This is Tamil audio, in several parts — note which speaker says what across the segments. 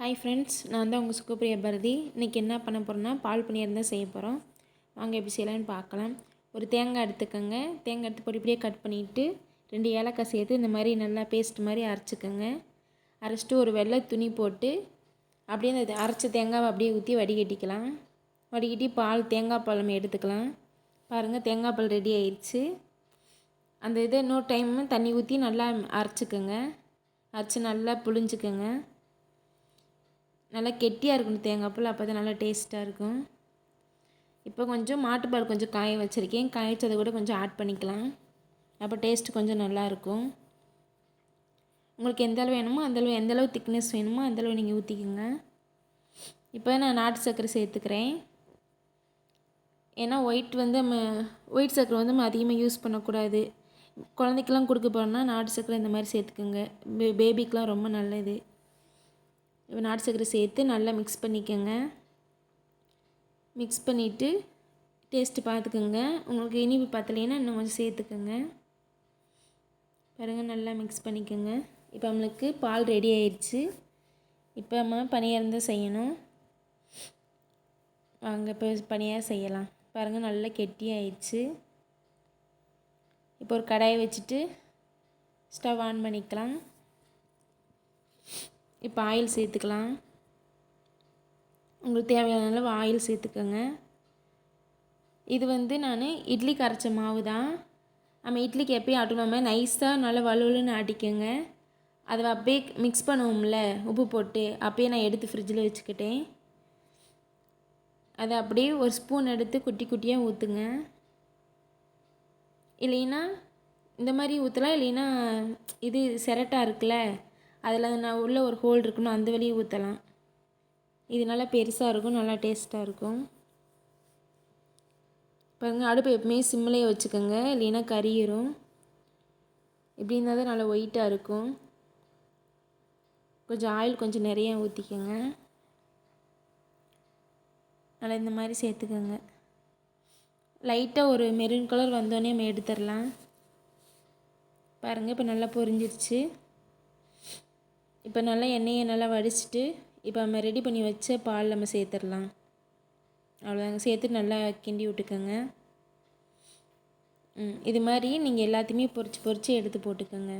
Speaker 1: ஹாய் ஃப்ரெண்ட்ஸ் நான் தான் உங்கள் சுகப்பிரியா பாரதி. இன்றைக்கி என்ன பண்ண போகிறோன்னா பால் பன்னீர் தான் செய்ய போகிறோம் வாங்க எப்படி செய்யலான்னு பார்க்கலாம். ஒரு தேங்காய் எடுத்துக்கோங்க. தேங்காய் எடுத்து பொடி பொடியாக கட் பண்ணிவிட்டு ரெண்டு ஏலக்காய் சேர்த்து இந்த மாதிரி நல்லா பேஸ்ட் மாதிரி அரைச்சிக்கோங்க. அரைச்சிட்டு ஒரு வெள்ளை துணி போட்டு அப்படியே அந்த அரைச்ச தேங்காவை அப்படியே ஊற்றி வடிகட்டிக்கலாம். வடிகட்டி பால் தேங்காய் பால் நம்ம எடுத்துக்கலாம். பாருங்கள் தேங்காய் பால் ரெடி ஆயிடுச்சு. அந்த இதை இன்னொரு டைம் தண்ணி ஊற்றி நல்லா அரைச்சிக்கோங்க. அரைச்சி நல்லா புழிஞ்சிக்கோங்க. நல்லா கெட்டியாக இருக்கணும். தேங்காய் பால் அப்போ தான் நல்லா டேஸ்ட்டாக இருக்கும். இப்போ கொஞ்சம் மாட்டுப்பால் கொஞ்சம் காய வச்சுருக்கேன். காய்ச்சதை கூட கொஞ்சம் ஆட் பண்ணிக்கலாம். அப்போ டேஸ்ட் கொஞ்சம் நல்லாயிருக்கும் உங்களுக்கு எந்த அளவு வேணுமோ அந்தளவு எந்த அளவு திக்னஸ் வேணுமோ அந்தளவு நீங்கள் ஊற்றிக்கோங்க இப்போ நான் நாட்டு சர்க்கரை சேர்த்துக்கிறேன். ஏன்னா ஒயிட் வந்து நம்ம ஒயிட் சர்க்கரை வந்து நம்ம அதிகமாக யூஸ் பண்ணக்கூடாது. குழந்தைக்கெலாம் கொடுக்க போகிறோன்னா நாட்டு சர்க்கரை இந்த மாதிரி சேர்த்துக்கோங்க. பே பேபிக்கெலாம் ரொம்ப நல்லது. நாட்டு சர்க்கரை சேர்த்து நல்லா மிக்ஸ் பண்ணிக்கோங்க. மிக்ஸ் பண்ணிவிட்டு டேஸ்ட்டு பார்த்துக்கோங்க. உங்களுக்கு இனிப்பு பத்தலைன்னா இன்னும் கொஞ்சம் சேர்த்துக்கோங்க. பாருங்கள் நல்லா மிக்ஸ் பண்ணிக்கோங்க. இப்போ நம்மளுக்கு பால் ரெடி ஆயிடுச்சு. இப்போ நம்ம பனியாரம் தான் செய்யணும். வாங்க இப்போ பணியாரம் செய்யலாம். பாருங்கள் நல்லா கெட்டி ஆயிடுச்சு. இப்போ ஒரு கடாயை வச்சுட்டு ஸ்டவ் ஆன் பண்ணிக்கலாம். இப்போ ஆயில் சேர்த்துக்கலாம். உங்களுக்கு தேவையான அளவு ஆயில் சேர்த்துக்கோங்க. இது வந்து நான் இட்லி கரைச்ச மாவு தான் நம்ம இட்லிக்கு எப்பயும் ஆட்டணும் நைஸாக நல்லா வலுவலுன்னு ஆட்டிக்கோங்க. அதை அப்படியே மிக்ஸ் பண்ணுவோம்ல உப்பு போட்டு. அப்படியே நான் எடுத்து ஃப்ரிட்ஜில் வச்சுக்கிட்டேன். அதை அப்படியே ஒரு ஸ்பூன் எடுத்து குட்டி குட்டியாக ஊற்றுங்க இல்லைன்னா இந்த மாதிரி ஊற்றலாம் இல்லைன்னா இது செரட்டாக இருக்குல்ல. அதில் நான் உள்ளே ஒரு ஹோல் இருக்கணும் அந்த வழியை ஊற்றலாம். இது நல்லா பெருசாக இருக்கும் நல்லா டேஸ்ட்டாக இருக்கும். பாருங்கள் அடுப்பு எப்பவுமே சிம்மிலே வச்சுக்கோங்க இல்லைன்னா கறியிரும் இப்படி இருந்தால் தான் நல்லா ஒயிட்டாக இருக்கும். கொஞ்சம் ஆயில் கொஞ்சம் நிறையா ஊற்றிக்கோங்க நல்லா இந்த மாதிரி சேர்த்துக்கோங்க. லைட்டாக ஒரு மெரூன் கலர் வந்தோடனே நம்ம எடுத்துடலாம். பாருங்கள் இப்போ நல்லா பொரிஞ்சிருச்சு. இப்போ நல்லா எண்ணெயை நல்லா வடிச்சிட்டு இப்போ நம்ம ரெடி பண்ணி வச்ச பால் நம்ம சேர்த்துடலாம். அவ்வளோதாங்க. சேர்த்து நல்லா கிண்டி விட்டுக்கோங்க. ம் இது மாதிரி நீங்கள் எல்லாத்தையுமே பொரிச்சு பொறிச்சு எடுத்து போட்டுக்கோங்க.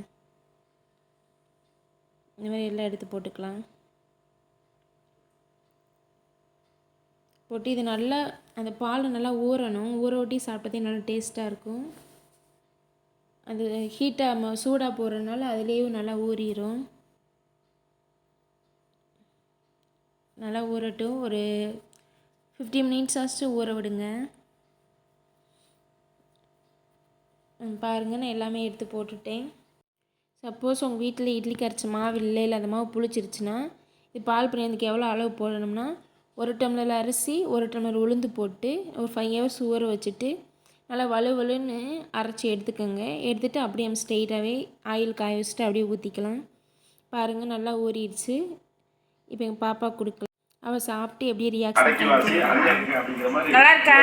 Speaker 1: இந்த மாதிரி எல்லாம் எடுத்து போட்டுக்கலாம். போட்டு இது நல்லா அந்த பால் நல்லா ஊறணும். ஊற ஒட்டி சாப்பிட்டதே நல்லா டேஸ்ட்டாக இருக்கும். அது ஹீட்டாக சூடாக போடுறதுனால அதுலேயும் நல்லா ஊறிடும் நல்லா ஊறட்டும். ஒரு ஃபிஃப்டி மினிட்ஸ் ஊற விடுங்க. பாருங்கள் நான் எல்லாமே எடுத்து போட்டுட்டேன். சப்போஸ் உங்கள் வீட்டில் இட்லி கரைச்ச மாவு இல்லை இல்லை அந்த மாவு புளிச்சிருச்சுன்னா இது பால் பிரியாணிக்கு எவ்வளோ அளவு போடணும்னா ஒரு டம்ளர் அரிசி ஒரு டம்ளர் உளுந்து போட்டு ஒரு ஃபைவ் ஹவர்ஸ் ஊற வச்சுட்டு நல்லா வலு வலுன்னு அரைச்சி எடுத்துக்கோங்க. எடுத்துகிட்டு அப்படியே நம்ம ஸ்ட்ரெயிட்டாகவே ஆயில் காய வச்சுட்டு அப்படியே ஊற்றிக்கலாம் பாருங்கள் நல்லா ஊறிடுச்சு. இப்போ எங்கள் பாப்பா கொடுக்கலாம். அவள் சாப்பிட்டு எப்படி ரியாக்ஷன்
Speaker 2: நல்லா இருக்கா?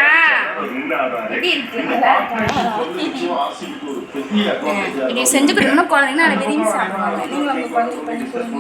Speaker 2: இப்படி செஞ்சு கொடுக்கணும்னா குழந்தைங்க அதை விரும்பி சாப்பிடுவாங்க. நீங்களும் உங்கள் குழந்தைக்கு பண்ணி கொடுங்க.